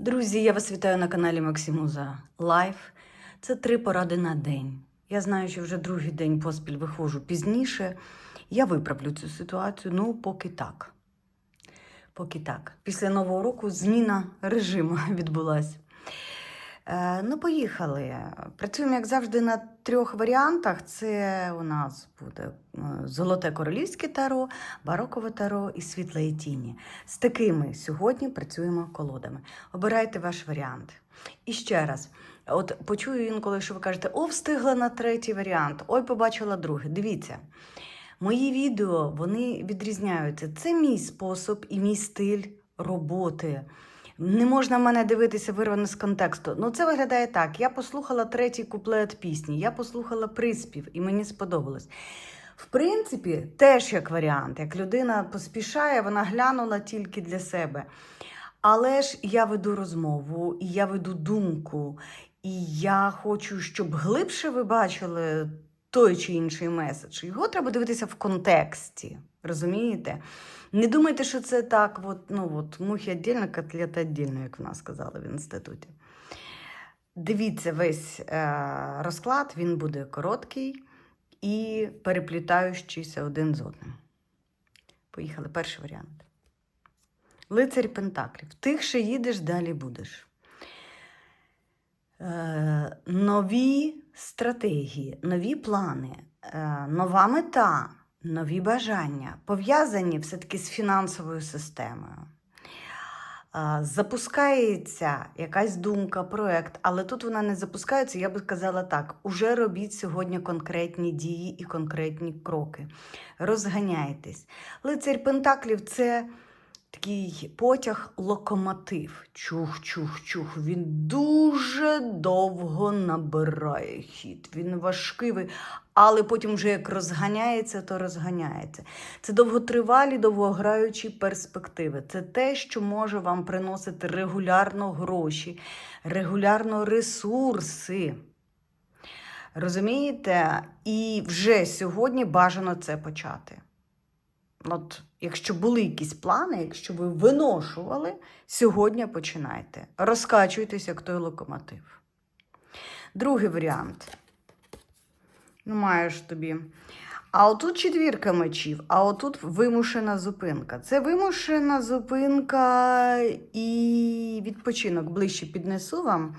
Друзі, я вас вітаю на каналі Максимуза Лайф. Це три поради на день. Я знаю, що вже другий день поспіль виходжу пізніше. Я виправлю цю ситуацію, ну, поки так. Поки так. Після Нового року зміна режиму відбулася. Е, ну, поїхали. Працюємо, як завжди, на трьох варіантах. Це у нас буде е, золоте королівське таро, барокове таро і світле і тіні. З такими сьогодні працюємо колодами. Обирайте ваш варіант. І ще раз. От почую інколи, що ви кажете, о, встигла на третій варіант, ой, побачила другий. Дивіться. Мої відео вони відрізняються. Це мій спосіб і мій стиль роботи. Не можна мене дивитися вирвано з контексту. Ну, це виглядає так. Я послухала третій куплет пісні, я послухала приспів, і мені сподобалось. В принципі, теж як варіант, як людина поспішає, вона глянула тільки для себе. Але ж я веду розмову, і я веду думку, і я хочу, щоб глибше ви бачили той чи інший меседж. Його треба дивитися в контексті. Розумієте? Не думайте, що це так, от, ну, от, мухи віддільно, котлета віддільно, як в нас сказали в інституті. Дивіться весь е, розклад, він буде короткий і переплітаючийся один з одним. Поїхали. Перший варіант. Лицарь Пентаклів. Тихше їдеш, далі будеш. Е, нові стратегії, нові плани, е, нова мета, нові бажання пов'язані все-таки з фінансовою системою. Е, Запускається якась думка, проект, але тут вона не запускається, я би сказала так: уже робіть сьогодні конкретні дії і конкретні кроки. Розганяйтесь. Лицарь Пентаклів це такий потяг локомотив. Чух-чух-чух. Він дуже довго набирає хід. Він важкий, але потім вже як розганяється, то розганяється. Це довготривалі, довгограючі перспективи. Це те, що може вам приносити регулярно гроші, регулярно ресурси. Розумієте? І вже сьогодні бажано це почати. От, якщо були якісь плани, якщо ви виношували, сьогодні починайте. Розкачуйтесь, як той локомотив. Другий варіант. Ну, маєш тобі. А отут четвірка мечів, а отут вимушена зупинка. Це вимушена зупинка і відпочинок ближче піднесу вам.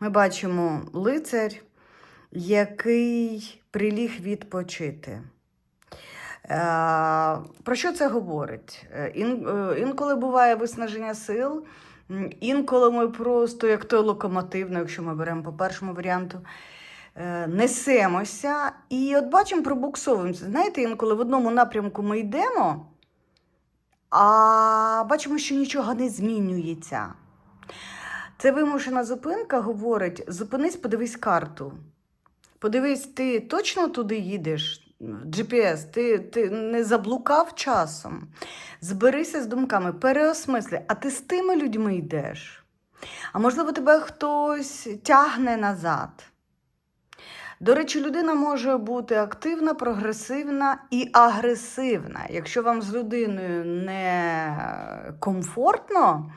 Ми бачимо лицар, який приліг відпочити. Е, Про що це говорить? Е, е, інколи буває виснаження сил, інколи ми просто, як той локомотив, ну, якщо ми беремо по першому варіанту, несемося і от бачимо, пробуксовуємося. Знаєте, інколи в одному напрямку ми йдемо, а бачимо, що нічого не змінюється. Це вимушена зупинка говорить: зупинись, подивись карту. Подивись, ти точно туди їдеш? GPS, ти, ти не заблукав часом. Зберися з думками, переосмисли, а ти з тими людьми йдеш. А можливо, тебе хтось тягне назад. До речі, людина може бути активна, прогресивна і агресивна. Якщо вам з людиною не комфортно,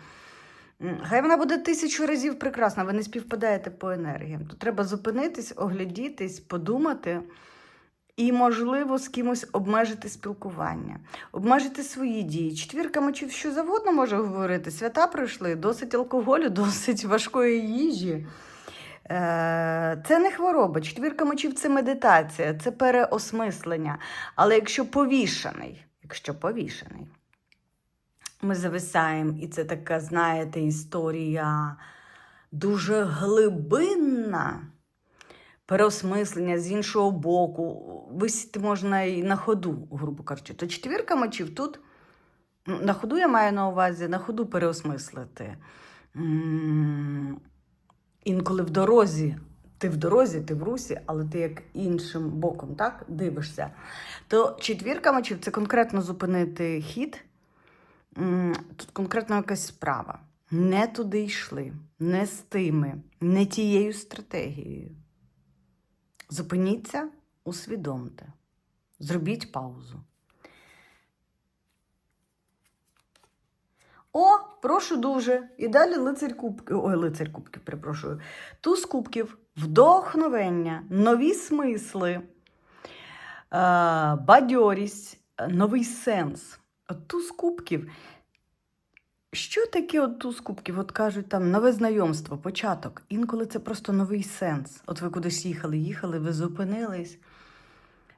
хай вона буде тисячу разів прекрасна, ви не співпадаєте по енергіям. То треба зупинитись, оглядітись, подумати. І, можливо, з кимось обмежити спілкування, обмежити свої дії. Четвірка мечів що завгодно може говорити. Свята пройшли, досить алкоголю, досить важкої їжі. Е, Це не хвороба. Четвірка мечів це медитація, це переосмислення. Але якщо повішаний, якщо повішаний, ми зависаємо, і це така, знаєте, історія дуже глибинна переосмислення з іншого боку. Висіти можна і на ходу, грубо кажучи. То четвірка мечів тут на ходу я маю на увазі, на ходу переосмислити. Інколи в дорозі, ти в дорозі, ти в русі, але ти як іншим боком так, дивишся. То четвірка мечів це конкретно зупинити хід. Тут конкретно якась справа. Не туди йшли, не з тими, не тією стратегією. Зупиніться, усвідомте. Зробіть паузу. О, прошу дуже. І далі лицар кубків. Ой, лицар кубків, перепрошую. Туз кубків, вдохновення, нові смисли, е, бадьорість, новий сенс. Туз кубків. Що таке от туз? От кажуть, там нове знайомство, початок. Інколи це просто новий сенс. От ви кудись їхали, їхали, ви зупинились,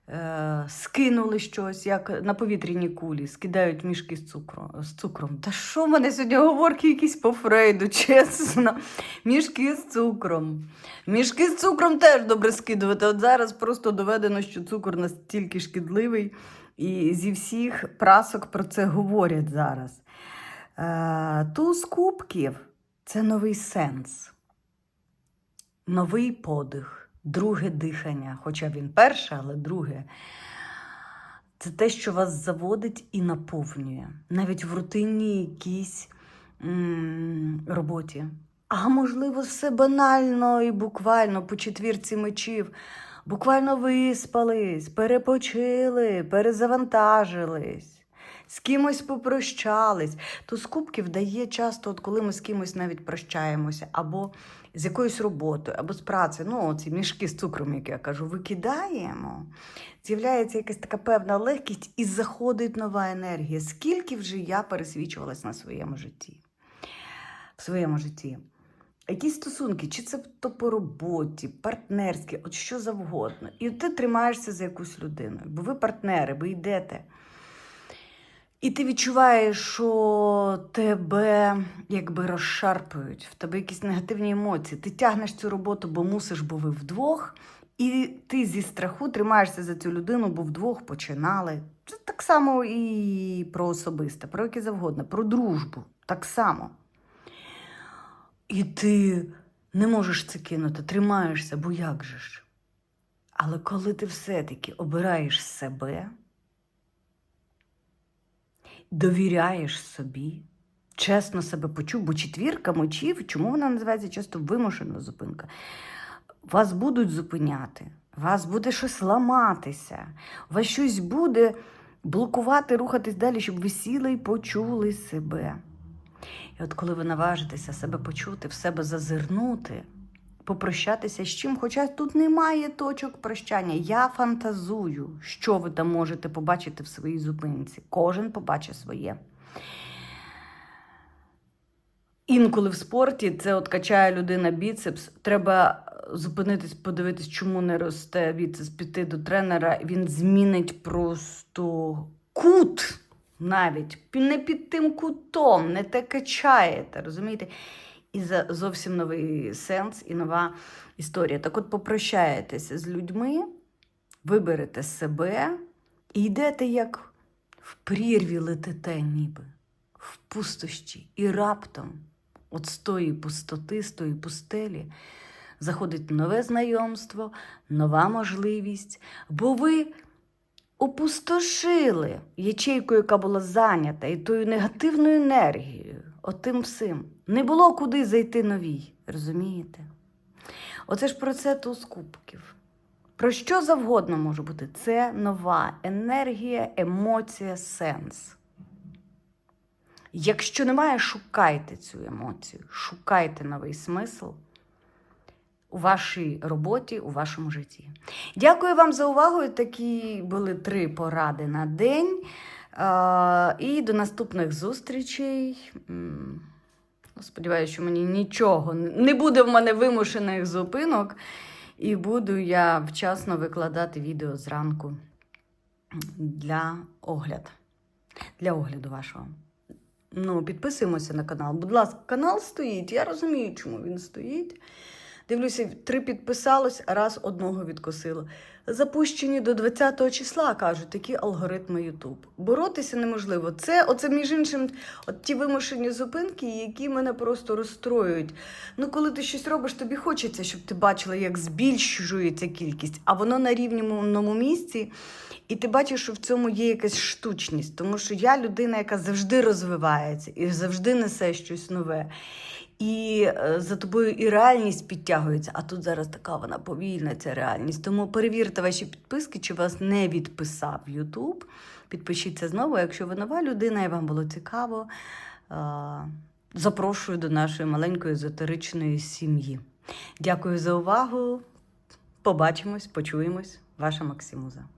е, скинули щось, як на повітряній кулі, скидають мішки з цукром. З цукром. Та що в мене сьогодні говорки якісь по Фрейду, чесно. Мішки з цукром. Мішки з цукром теж добре скидувати. От зараз просто доведено, що цукор настільки шкідливий, і зі всіх прасок про це говорять зараз. Е, Туз кубків це новий сенс, новий подих, друге дихання. Хоча він перше, але друге. Це те, що вас заводить і наповнює, навіть в рутинній якійсь м, роботі. А можливо, все банально і буквально по четвірці мечів. Буквально виспались, перепочили, перезавантажились з кимось попрощались. То з кубків дає часто, от коли ми з кимось навіть прощаємося, або з якоюсь роботою, або з працею, ну, ці мішки з цукром, як я кажу, викидаємо. З'являється якась така певна легкість і заходить нова енергія. Скільки вже я пересвічувалась на своєму житті? В своєму житті. Якісь стосунки, чи це то по роботі, партнерські, от що завгодно. І ти тримаєшся за якусь людину, бо ви партнери, ви йдете. І ти відчуваєш, що тебе якби розшарпують, в тебе якісь негативні емоції. Ти тягнеш цю роботу, бо мусиш, бо ви вдвох, і ти зі страху тримаєшся за цю людину, бо вдвох починали. Це так само і про особисте, про яке завгодно, про дружбу. Так само. І ти не можеш це кинути, тримаєшся, бо як же ж? Але коли ти все-таки обираєш себе, довіряєш собі, чесно себе почув, бо четвірка мочів, чому вона називається часто вимушена зупинка? Вас будуть зупиняти, вас буде щось ламатися, вас щось буде блокувати, рухатись далі, щоб ви сіли і почули себе. І от коли ви наважитеся себе почути, в себе зазирнути, попрощатися з чим, хоча тут немає точок прощання. Я фантазую, що ви там можете побачити в своїй зупинці. Кожен побачить своє. Інколи в спорті це от качає людина біцепс. Треба зупинитись, подивитись, чому не росте біцепс, піти до тренера. Він змінить просто кут навіть не під тим кутом, не те качаєте, розумієте? І за зовсім новий сенс і нова історія. Так от попрощаєтеся з людьми, виберете себе і йдете як в прірві летите, ніби, в пустощі. І раптом, от з тої пустоти, з тої пустелі, заходить нове знайомство, нова можливість, бо ви опустошили ячейку, яка була зайнята, і тою негативною енергією, отим всім. Не було куди зайти новій, розумієте? Оце ж про це туз кубків. Про що завгодно може бути? Це нова енергія, емоція, сенс. Якщо немає, шукайте цю емоцію, шукайте новий смисл у вашій роботі, у вашому житті. Дякую вам за увагу. Такі були три поради на день. І до наступних зустрічей. Ну, Сподіваюся, що мені нічого не буде в мене вимушених зупинок, і буду я вчасно викладати відео зранку для огляду. Для огляду вашого. Ну, підписуємося на канал. Будь ласка, канал стоїть. Я розумію, чому він стоїть. Дивлюся, три підписалось, раз одного відкосило. Запущені до 20-го числа, кажуть, такі алгоритми YouTube. Боротися неможливо. Це, оце, між іншим, от ті вимушені зупинки, які мене просто розстроюють. Ну, коли ти щось робиш, тобі хочеться, щоб ти бачила, як збільшується кількість, а воно на рівному місці. І ти бачиш, що в цьому є якась штучність, тому що я людина, яка завжди розвивається і завжди несе щось нове. І е, за тобою і реальність підтягується, а тут зараз така вона повільна, ця реальність. Тому перевірте ваші підписки, чи вас не відписав Ютуб. Підпишіться знову, якщо ви нова людина і вам було цікаво. запрошую до нашої маленької езотеричної сім'ї. Дякую за увагу. Побачимось, почуємось. Ваша Максимуза.